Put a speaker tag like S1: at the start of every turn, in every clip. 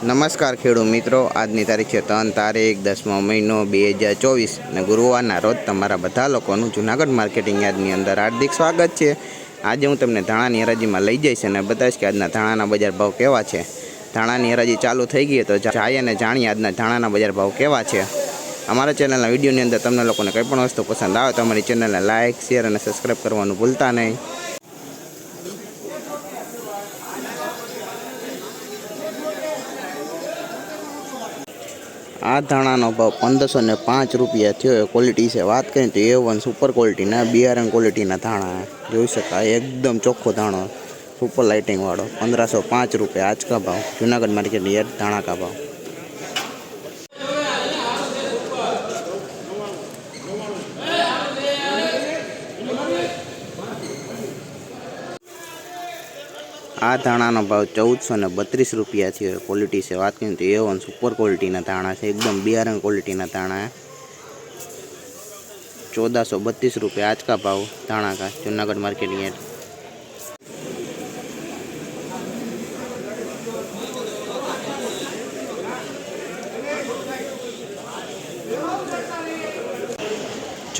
S1: નમસ્કાર ખેડૂત મિત્રો, આજની તારીખ છે ત્રણ તારીખ, દસમો મહિનો બે હજાર ચોવીસ અને ગુરુવારના રોજ તમારા બધા લોકોનું જુનાગઢ માર્કેટિંગ યાર્ડની અંદર હાર્દિક સ્વાગત છે. આજે હું તમને ધાણાની હરાજીમાં લઈ જઈશ અને બતાવીશ કે આજના ધાણાના બજાર ભાવ કેવા છે. ધાણાની હરાજી ચાલુ થઈ ગઈ તો જાય અને જાણીએ આજના ધાણાના બજાર ભાવ કેવા છે. અમારા ચેનલના વિડીયોની અંદર તમને લોકોને કંઈ પણ વસ્તુ પસંદ આવે તો અમારી ચેનલને લાઇક શેર અને સબસ્ક્રાઈબ કરવાનું ભૂલતા નહીં. આ ધાણાનો ભાવ પંદરસો ને પાંચ રૂપિયા થયો. ક્વોલિટી છે. વાત કરીએ તો એ વન સુપર ક્વોલિટીના બિયારણ ક્વોલિટીના ધાણા. જોઈ શકાય. એકદમ ચોખ્ખો ધાણો. સુપર લાઇટિંગવાળો પંદરસો પાંચ રૂપિયા. આજકા ભાવ? જુનાગઢ માર્કેટ યાર્ડ ધાણા કા ભાવ? આ ધાણાનો ભાવ ચૌદસો ને બત્રીસ રૂપિયા છે ક્વોલિટી છે. વાત કરીએ તો એ વન સુપર ક્વોલિટીના ધાણા છે. એકદમ બિયારણ ક્વોલિટીના ધાણા ચૌદાસો બત્રીસ રૂપિયા આજકા ભાવ ધાણા કા જુનાગઢ માર્કેટની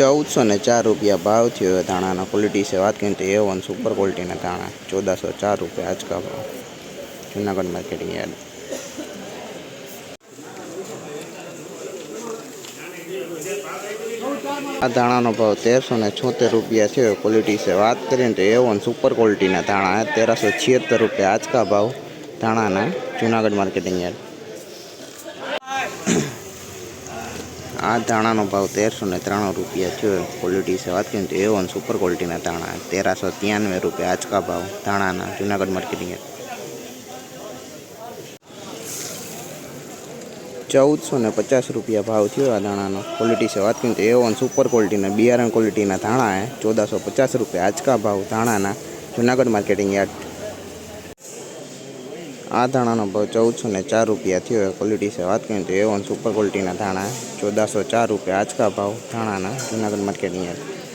S1: ચૌદસો ને ચાર રૂપિયા ભાવ થયો એ ધાણાના ક્વોલિટી છે વાત કરીએ તો એ વન સુપર ક્વોલિટીના ધાણા ચૌદાસો ચાર રૂપિયા આજકા ભાવ જુનાગઢ માર્કેટિંગ યાર્ડ આ ધાણાનો ભાવ તેરસો ને છોતેર રૂપિયા છે ક્વોલિટી છે વાત કરીએ ને તો એ વન સુપર ક્વોલિટીના ધાણા તેરસો છિયત્તર રૂપિયા આજકા ભાવ ધાણાના જુનાગઢ માર્કેટિંગ યાર્ડ આ ધાણાનો ભાવ તેરસો ને ત્રાણું રૂપિયા થયો ક્વોલિટી વિશે વાત કરીએ તો એ વન સુપર ક્વોલિટીના ધાણા. તેરસો ત્યાનવે રૂપિયા આજકા ભાવ ધાણાના, જુનાગઢ માર્કેટિંગ ચૌદસો ને પચાસ રૂપિયા ભાવ થયો આ ધાણાનો. ક્વોલિટી વિશે વાત કરીએ તો એ વન સુપર ક્વોલિટીના બિયારણ ક્વોલિટીના ધાણા ચૌદસો પચાસ રૂપિયા આજકા ભાવ ધાણાના, જુનાગઢ માર્કેટિંગ યાર્ડ આ ધાણાનો ભાવ ચૌદસો ને ચાર રૂપિયા થયો. હોય ક્વોલિટી છે. વાત કરીએ તો એ વન સુપર ક્વોલિટીના ધાણા. ચૌદસો ચાર રૂપિયા આજકા ભાવ ધાણાના જૂનાગઢ માર્કેટની યાર્ડ